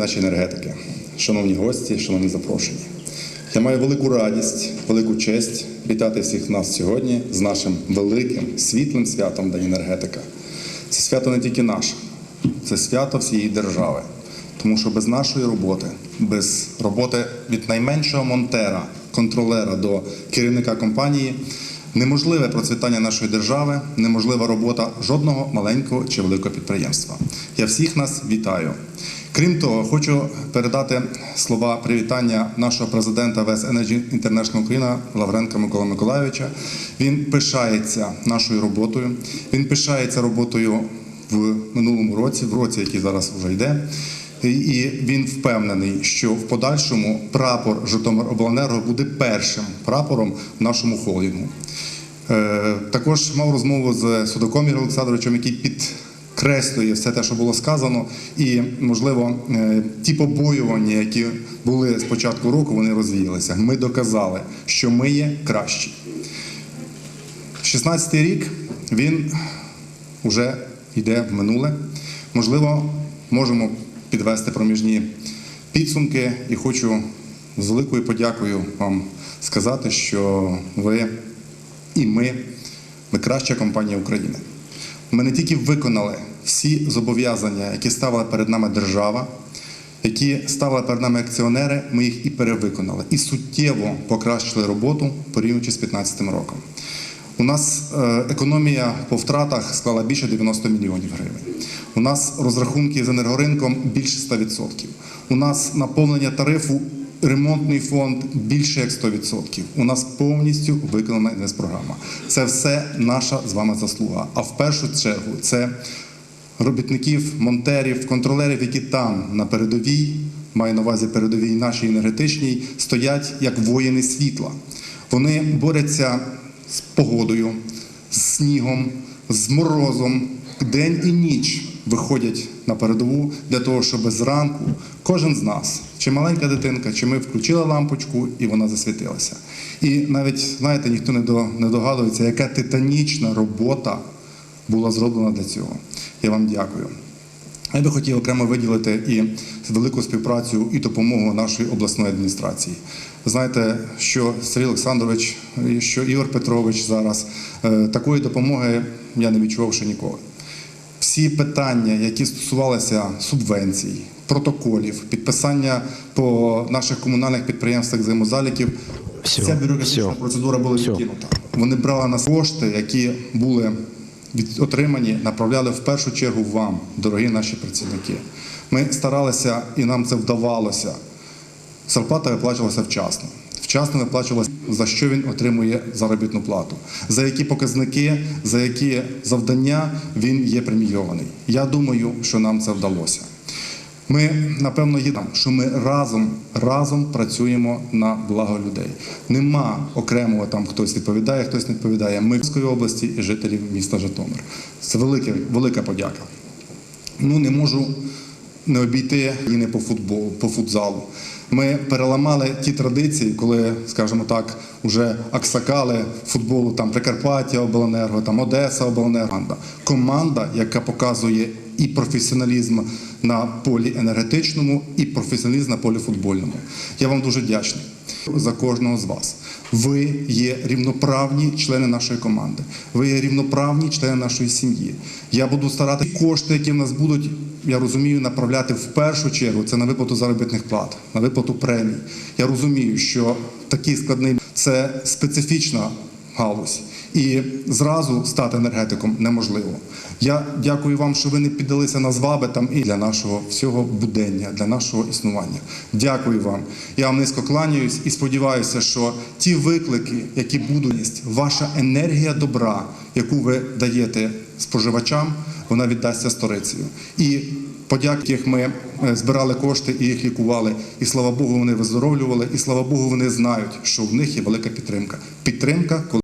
наші енергетики, шановні гості, шановні запрошені. Я маю велику радість, велику честь вітати всіх нас сьогодні з нашим великим світлим святом День енергетика. Це свято не тільки наше, це свято всієї держави. Тому що без нашої роботи, без роботи від найменшого монтера, контролера до керівника компанії, неможливе процвітання нашої держави, неможлива робота жодного маленького чи великого підприємства. Я всіх нас вітаю. Крім того, хочу передати слова привітання нашого президента ВЕС Energy International Україна Лавренка Микола Миколайовича. Він пишається нашою роботою. Він пишається роботою в минулому році, в році, який зараз вже йде. І він впевнений, що в подальшому прапор Житомиробленерго буде першим прапором в нашому холдингу. Е, Також мав розмову з Судаком Ігорем Олександровичем, який підкреслює все те, що було сказано, і можливо е, ті побоювання, які були з початку року, вони розвіялися. Ми доказали, що ми є кращі. 16-й рік він вже йде в минуле. Можливо, можемо підвести проміжні підсумки, і хочу з великою подякою вам сказати, що ви і ми, ми краща компанія України. Ми не тільки виконали всі зобов'язання, які ставила перед нами держава, які ставили перед нами акціонери, ми їх і перевиконали, і суттєво покращили роботу порівнюючи з 2015 роком. У нас е, економія по втратах склала більше 90 мільйонів гривень. У нас розрахунки з енергоринком більше 100%. У нас наповнення тарифу ремонтний фонд більше як 100%. У нас повністю виконана інвестпрограма. Це все наша з вами заслуга. А в першу чергу це робітників, монтерів, контролерів, які там на передовій, маю на увазі передовій нашій енергетичній, стоять як воїни світла. Вони борються з погодою, з снігом, з морозом, день і ніч виходять на передову для того, щоб зранку кожен з нас, чи маленька дитинка, чи ми включили лампочку і вона засвітилася. І навіть знаєте, ніхто не догадується, яка титанічна робота була зроблена для цього. Я вам дякую. Я би хотів окремо виділити і велику співпрацю і допомогу нашої обласної адміністрації. Знаєте, що Сергій Олександрович, що Ігор Петрович зараз е, такої допомоги я не відчував ще ніколи. Всі питання, які стосувалися субвенцій, протоколів, підписання по наших комунальних підприємствах взаємозаліків, Всьо, вся бюрократична всьо, процедура була відкинута. Вони брали на кошти, які були від- отримані, направляли в першу чергу вам, дорогі наші працівники. Ми старалися і нам це вдавалося. Зарплата виплачувалася вчасно. Вчасно виплачувалася, за що він отримує заробітну плату, за які показники, за які завдання він є премійований. Я думаю, що нам це вдалося. Ми напевно їдемо, що ми разом разом працюємо на благо людей. Нема окремого там хтось відповідає, хтось не відповідає. Ми Київської області і жителів міста Житомир. Це велике, велика подяка. Ну не можу не обійти і не по футболу, по футзалу. Ми переламали ті традиції, коли, скажімо так, уже аксакали футболу, там Прикарпаття Обленерго, там Одеса Обленерго. Команда. Яка показує і професіоналізм на полі енергетичному, і професіоналізм на полі футбольному. Я вам дуже вдячний за кожного з вас. Ви є рівноправні члени нашої команди. Ви є рівноправні члени нашої сім'ї. Я буду старатися кошти, які в нас будуть, я розумію, направляти в першу чергу це на виплату заробітних плат, на виплату премій. Я розумію, що такий складний це специфічна галузь. І зразу стати енергетиком неможливо. Я дякую вам, що ви не піддалися на зваби там і для нашого всього будення, для нашого існування. Дякую вам. Я вам низько кланяюсь і сподіваюся, що ті виклики, які будуть, ваша енергія добра, яку ви даєте споживачам, вона віддасться сторицею. І подяки, яких ми е, збирали кошти і їх лікували. І слава Богу, вони виздоровлювали. І слава Богу, вони знають, що в них є велика підтримка. Підтримка, коли